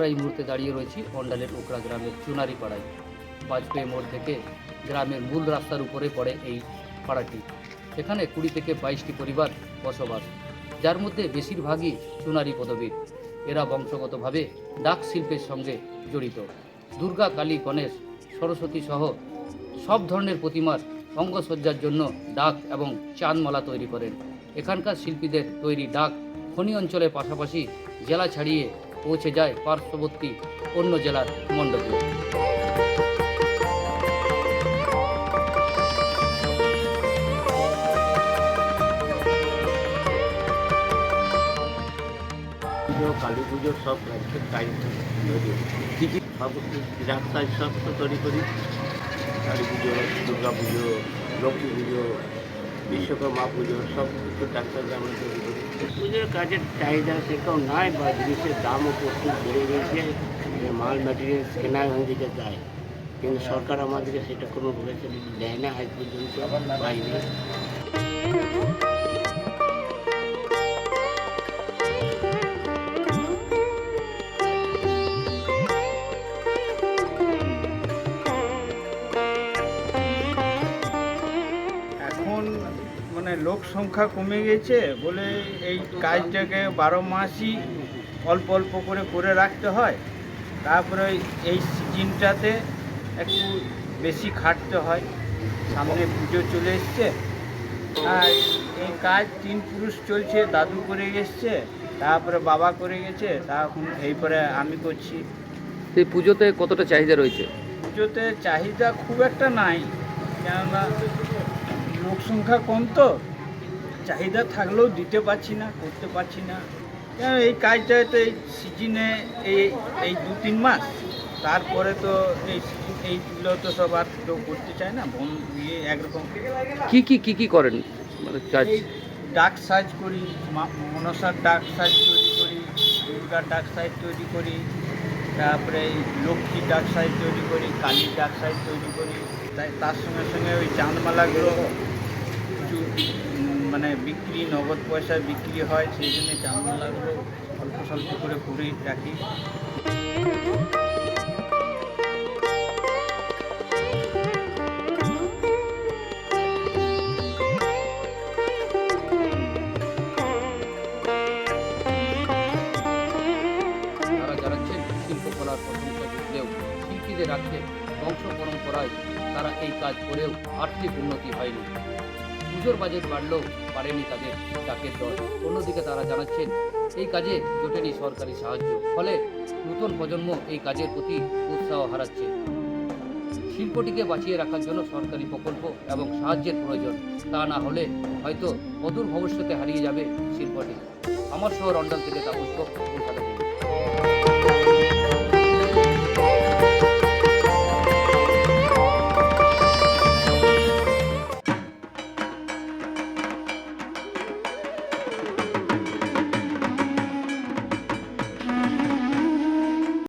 আমরা এই মুহূর্তে দাঁড়িয়ে রয়েছি অন্ডালের ওকরা গ্রামের চুনারি পাড়ায় বাজপেয়ী মোড় থেকে গ্রামের মূল রাস্তার উপরে পড়ে এই পাড়াটি। এখানে কুড়ি থেকে বাইশটি পরিবার বসবাস, যার মধ্যে বেশিরভাগই চুনারি পদবীর এরা বংশগতভাবে ডাক শিল্পের সঙ্গে জড়িত। দুর্গা, কালী, গণেশ, সরস্বতী সহ সব ধরনের প্রতিমার অঙ্গসজ্জার জন্য ডাক এবং চাঁদমালা তৈরি করেন। এখানকার শিল্পীদের তৈরি ডাক খনি অঞ্চলের পাশাপাশি জেলা ছাড়িয়ে পৌঁছে যায় পার্শ্ববর্তী অন্য জেলার মণ্ডপে। কালী পুজো সব রাজ্যের কী সব রাস্তায় সব তো তৈরি করি। কালী পুজো, দুর্গা পুজো, লক্ষ্মী পুজো, বিশ্বকর্মা পুজো, সব কিছু ডাক্তারকে আমরা তৈরি করি। পুজোর কাজের চাহিদা সেরকম নাই বা জিনিসের দামও প্রচুর বেড়ে গেছে যে মাল ম্যাটেরিয়াল কেনার দিকে যায় কিন্তু সরকার আমাদেরকে সেটা কোনো বলেছে দেয় না আজ পর্যন্ত পাইনি লোক সংখ্যা কমে গেছে বলে এই কাজটাকে বারো মাসই অল্প অল্প করে করে রাখতে হয়। তারপরে এই সিজনটাতে একটু বেশি খাটতে হয়। সামনে পুজো চলে এসছে। আর এই কাজ তিন পুরুষ চলছে দাদু করে এসছে তারপরে বাবা করে গেছে তা এখন এইপরে আমি করছি। সেই পুজোতে কতটা চাহিদা রয়েছে? পুজোতে চাহিদা খুব একটা নাই কেননা লোক সংখ্যা কম তো। চাহিদা থাকলেও দিতে পারছি না করতে পারছি না। কেন এই কাজটা তো এই সিজনে এই এই দু তিন মাস। তারপরে তো এই সিজন এইগুলো তো সব আর কেউ করতে চায় না বন ইয়ে একরকম। কি কি কি কি করেন? মানে কাজ ডাক সাজ করি মনসার ডাক সাজ তৈরি করি দুর্গার ডাক সাজ তৈরি করি তারপরে এই লক্ষ্মী ডাক সাজ তৈরি করি কালীর ডাক সাজ তৈরি করি। তাই তার সঙ্গে সঙ্গে ওই চাঁদমালাগুলো কিছু মানে বিক্রি, নগদ পয়সায় বিক্রি হয়, সেই জন্য চাঁদমালাগুলো অল্প স্বল্প করে করে রাখি। শিল্পকলার বংশ পরম্পরায় তারা এই কাজ করেও আর্থিক উন্নতি হয়নি। পুজোর বাজেট বাড়লেও পারেনি তাদের ডাকের দর অন্যদিকে তারা জানাচ্ছেন, এই কাজে জোটেনি সরকারি সাহায্য, ফলে নতুন প্রজন্ম এই কাজের প্রতি উৎসাহ হারাচ্ছে। শিল্পটিকে বাঁচিয়ে রাখার জন্য সরকারি প্রকল্প এবং সাহায্যের প্রয়োজন, তা না হলে হয়তো অদূর ভবিষ্যতে হারিয়ে যাবে শিল্পটি। আমার শহর অন্ডাল থেকে তাপস কলকাতা